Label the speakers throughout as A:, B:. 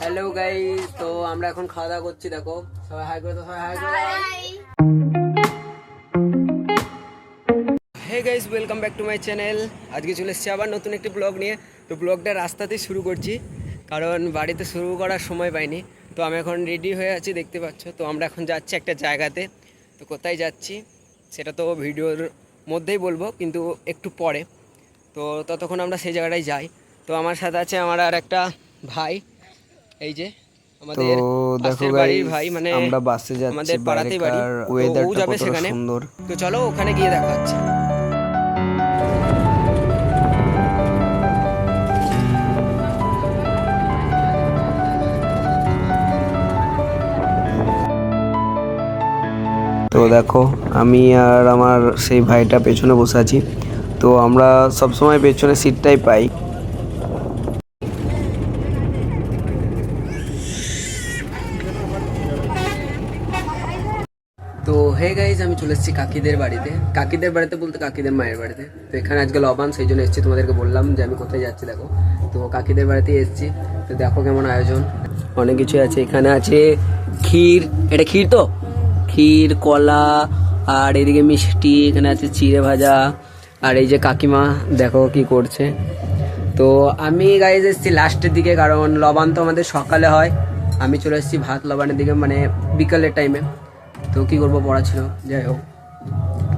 A: Hello guys তো আমরা এখন খাওয়া দাওয়া করছি দেখো। সবাই হাই করে তো সবাই হাই করে hey guys welcome back to my channel আজকে চলে এসেছি আবার নতুন একটি ব্লগ নিয়ে। তো ব্লগটা রাস্তাতেই শুরু করছি কারণ বাড়িতে শুরু করার সময় পাইনি। তো আমি এখন রেডি হয়ে আছি দেখতে পাচ্ছ। তো আমরা এখন যাচ্ছি একটা জায়গাতে। তো কোথায় যাচ্ছি সেটা তো ভিডিওর মধ্যেই বলব কিন্তু একটু পরে। তো ততক্ষণ আমরা সেই জায়গাটায় যাই। তো আমার সাথে আছে আমার আর একটা ভাই। এই যে আমাদের পাশের বাড়ির ভাই মানে
B: আমরা বাসে যাচ্ছি
A: আমাদের পাড়াতেই বাড়ি। ও
B: ওয়েদারটা
A: যাবে সেখানে।
B: সুন্দর।
A: তো চলো ওখানে গিয়ে দেখা হচ্ছে
B: তো দেখো আমি আর আমার সেই ভাইটা পেছনে বসে আছি। তো আমরা সবসময় পেছনে সিটটাই পাই।
A: হে গাইজ আমি চলে এসেছি কাকিদের বাড়িতে। কাকিদের বাড়িতে বলতে কাকিদের মায়ের বাড়িতে। তো এখানে আজকে লবান সেই জন্য এসেছি তোমাদেরকে বললাম যে আমি কোথায় যাচ্ছি, দেখো। তো কাকিদের বাড়িতে এসেছি। তো দেখো কেমন আয়োজন। অনেক কিছু আছে। এখানে আছে ক্ষীর। এটা ক্ষীর তো? ক্ষীর, কলা, আর এদিকে মিষ্টি, এখানে আছে চিড়ে ভাজা। আর এই যে কাকিমা, দেখো কি করছে। তো আমি গাইজ এসেছি লাস্টের দিকে, কারণ লবান তো আমাদের সকালে হয়। আমি চলে এসেছি ভাত লবানের দিকে মানে বিকালের টাইমে তো কি করব, পড়া ছিল। যাই হোক।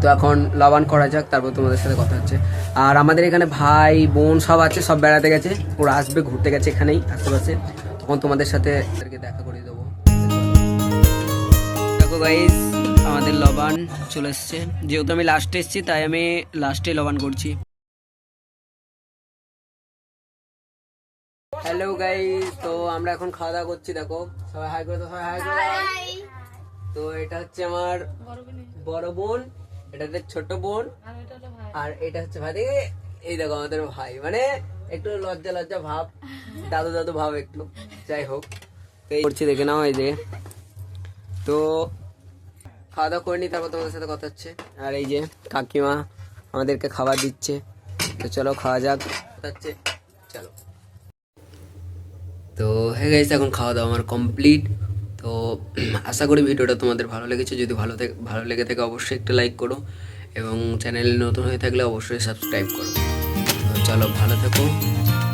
A: তো এখন লবান করা যাক, তারপর তোমাদের সাথে কথা হচ্ছে। আর আমাদের এখানে ভাই, বোন সব আছে, সব বেড়াতে গেছে। ওরা আসবে, ঘুরতে গেছে এখানেই আশেপাশে তখন তোমাদের সাথে তাদেরকে দেখা করে দেবো। দেখো গাইজ আমাদের লবান চলে এসছে। যেহেতু আমি লাস্টে এসেছি, তাই আমি লাস্টে লবান করছি। হ্যালো গাইজ তো আমরা এখন খাওয়া দাওয়া করছি, দেখো। সবাই হাই করে তো সবাই হাই করে তো এটা হচ্ছে আমার বড় বোন এটা হচ্ছে ছোট বোন আর এটা হচ্ছে ভাই এই দেখো আমাদের ভাই মানে একটু লজ্জা লজ্জা ভাব দাদু দাদু ভাব একটু যাই হোক। করছি দেখে নাও এই যে। তো খাওয়া দাওয়া করে নি তারপর তোমাদের সাথে কথা হচ্ছে। আর এই যে কাকিমা আমাদেরকে খাবার দিচ্ছে। তো চলো খাওয়া যাক। হচ্ছে চলো। তো হ্যাঁ গাইস এখন খাওয়া দাওয়া আমার কমপ্লিট তো আশা করি ভিডিওটা তোমাদের ভালো লেগেছে। যদি ভালো থেকে ভালো লেগে থাকে অবশ্যই একটা লাইক করো এবং চ্যানেল নতুন হয়ে থাকলে অবশ্যই সাবস্ক্রাইব করো। তো চলো ভালো থেকো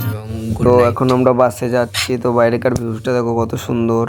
A: এবং
B: তো এখন আমরা বাসে যাচ্ছি তো বাইরেকার ভিউজটা দেখো কত সুন্দর।